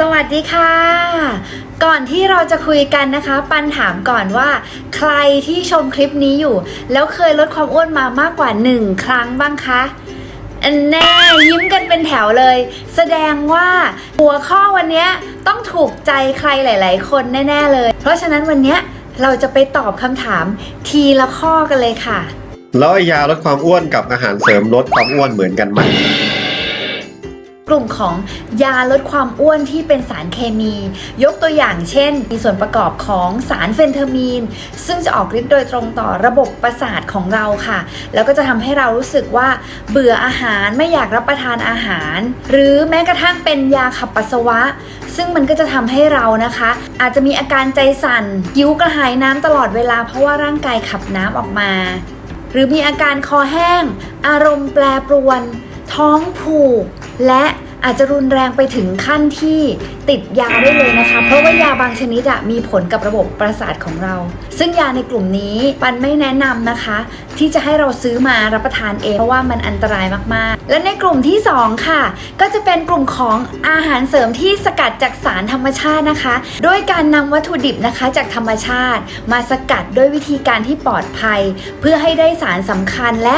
สวัสดีค่ะ ก่อนที่เราจะคุยกันนะคะ ปันถามก่อนว่า ใครที่ชมคลิปนี้อยู่ แล้วเคยลดความอ้วนมามากกว่า 1 ครั้งบ้างคะแน่ยิ้มกันเป็นแถวเลย แสดงว่าหัวข้อวันนี้ต้องถูกใจใครหลาย ๆ คนแน่ ๆ เลย เพราะฉะนั้นวันนี้เราจะไปตอบคำถามทีละข้อกันเลยค่ะ แล้วยาลดความอ้วนกับอาหารเสริมลดความอ้วนเหมือนกันไหม กลุ่มของยาลดความอ้วนที่เป็นสารเคมี ยกตัวอย่างเช่น มีส่วนประกอบของสารเฟนเทอร์มีน ซึ่งจะออกฤทธิ์โดยตรงต่อระบบประสาทของเราค่ะ แล้วก็จะทำให้เรารู้สึกว่า เบื่ออาหารไม่อยากรับประทานอาหาร หรือแม้กระทั่งเป็นยาขับปัสสาวะ ซึ่งมันก็จะทำให้เรานะคะ อาจจะมีอาการใจสั่นหิวกระหายน้ำตลอดเวลาเพราะว่าร่างกายขับน้ำออกมา หรือมีอาการคอแห้ง อารมณ์แปรปรวน ท้องผูก และอาจจะรุนแรงไปถึงขั้นที่ติดยาได้เลยนะคะ เพราะว่ายาบางชนิดอะมีผลกับระบบประสาทของเรา ซึ่งยาในกลุ่มนี้ปันไม่แนะนำนะคะ ที่จะให้เราซื้อมารับประทานเองเพราะว่ามันอันตรายมากๆ และในกลุ่มที่ 2 ค่ะ ก็จะเป็นกลุ่มของอาหารเสริมที่สกัดจากสารธรรมชาตินะคะ โดยการนำวัตถุดิบนะคะจากธรรมชาติ มาสกัดด้วยวิธีการที่ปลอดภัย เพื่อให้ได้สารสำคัญและ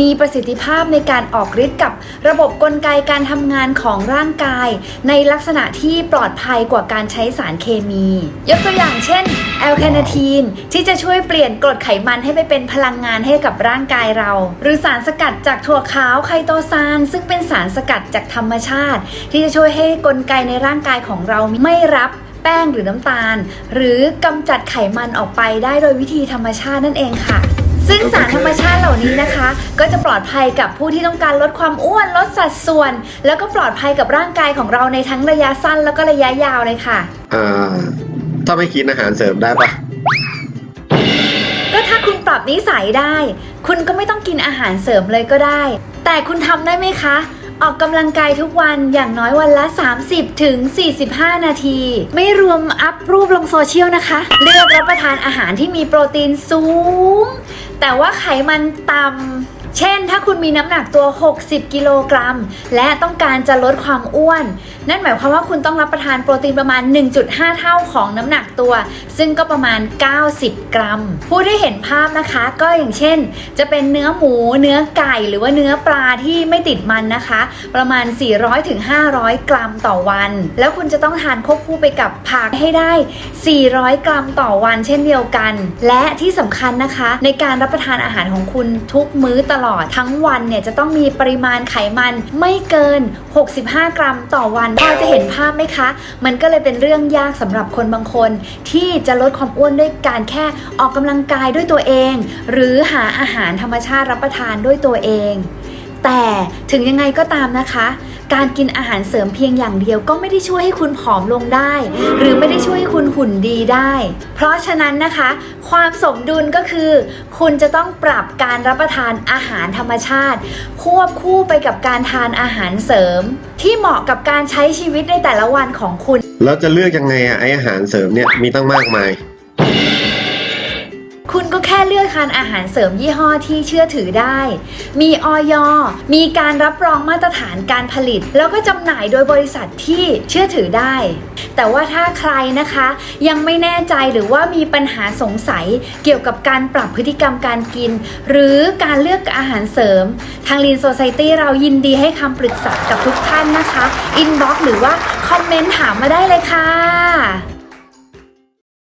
มีประสิทธิภาพในการออกฤทธิ์กับระบบกลไกการทำงานของร่างกาย ในลักษณะที่ปลอดภัยกว่าการใช้สารเคมี ยกตัวอย่างเช่นแอลคาเนทีนที่จะช่วยเปลี่ยนกรดไขมันให้ไปเป็นพลังงานให้กับร่างกายเรา หรือสารสกัดจากถั่วขาวไคโตซานซึ่งเป็นสารสกัดจากธรรมชาติ ที่จะช่วยให้กลไกในร่างกายของเราไม่รับแป้งหรือน้ำตาล หรือกำจัดไขมันออกไปได้โดยวิธีธรรมชาตินั่นเองค่ะ ซึ่งสารธรรมชาติเหล่านี้นะคะ ก็จะปลอดภัยกับผู้ที่ต้องการลดความอ้วนลดสัดส่วน แล้วก็ปลอดภัยกับร่างกายของเราในทั้งระยะสั้นแล้วก็ระยะยาวเลยค่ะ อ่า ถ้าไม่กินอาหารเสริมได้ปะก็ถ้าคุณปรับนิสัยได้ คุณก็ไม่ต้องกินอาหารเสริมเลยก็ได้ แต่คุณทำได้ไหมคะ ออกกำลังกายทุกวันอย่างน้อยวันละ 30ถึง45 นาที ไม่รวมอัพรูปลงโซเชียลนะคะ เลือกรับประทานอาหารที่มีโปรตีนสูง แต่ว่าไขมันต่ำ เช่น ถ้าคุณมีน้ำหนักตัว 60 กิโลกรัม และต้องการจะลดความอ้วน นั่นหมายความว่าคุณต้องรับประทานโปรตีนประมาณ 1.5 เท่าของน้ำหนักตัว ซึ่งก็ประมาณ 90 กรัม ผู้ได้เห็นภาพนะคะ ก็อย่างเช่น จะเป็นเนื้อหมู เนื้อไก่หรือว่าเนื้อปลาที่ไม่ติดมันนะคะ ประมาณ 400-500 กรัมต่อวัน แล้วคุณจะต้องทานควบคู่ไปกับผักให้ได้ 400 กรัมต่อวันเช่นเดียวกัน และที่สำคัญนะคะ ในการรับประทานอาหารของคุณทุกมื้อตลอดทั้งวันเนี่ยจะต้องมีปริมาณไขมันไม่เกิน 65 กรัมต่อวันพอจะเห็นภาพไหมคะ มันก็เลยเป็นเรื่องยากสำหรับคนบางคน ที่จะลดความอ้วนด้วยการแค่ออกกำลังกายด้วยตัวเอง หรือหาอาหารธรรมชาติรับประทานด้วยตัวเอง แต่ถึงยังไงก็ตามนะคะ การกินอาหารเสริมเพียงอย่างเดียวก็ไม่ได้ช่วยให้คุณผอมลงได้ หรือไม่ได้ช่วยให้คุณหุ่นดีได้ เพราะฉะนั้นนะคะ ความสมดุลก็คือ คุณจะต้องปรับการรับประทานอาหารธรรมชาติ ควบคู่ไปกับการทานอาหารเสริม ที่เหมาะกับการใช้ชีวิตในแต่ละวันของคุณ แล้วจะเลือกยังไงอะไออาหารเสริมเนี่ยมีตั้งมากมาย คุณก็แค่เลือกทานอาหารเสริมยี่ห้อที่เชื่อถือได้ มีออยมีการรับรองมาตรฐานการผลิต แล้วก็จำหน่ายโดยบริษัทที่เชื่อถือได้ แต่ว่าถ้าใครนะคะ ยังไม่แน่ใจหรือว่ามีปัญหาสงสัยเกี่ยวกับการปรับพฤติกรรมการกิน หรือการเลือกอาหารเสริม ทางลีนโซซ i ตี้เรายินดีให้คำปรึกษากับทุกท่านนะคะอินบ็อกหรือว่าคอมเมนต์ถามมาได้เลยค่ะ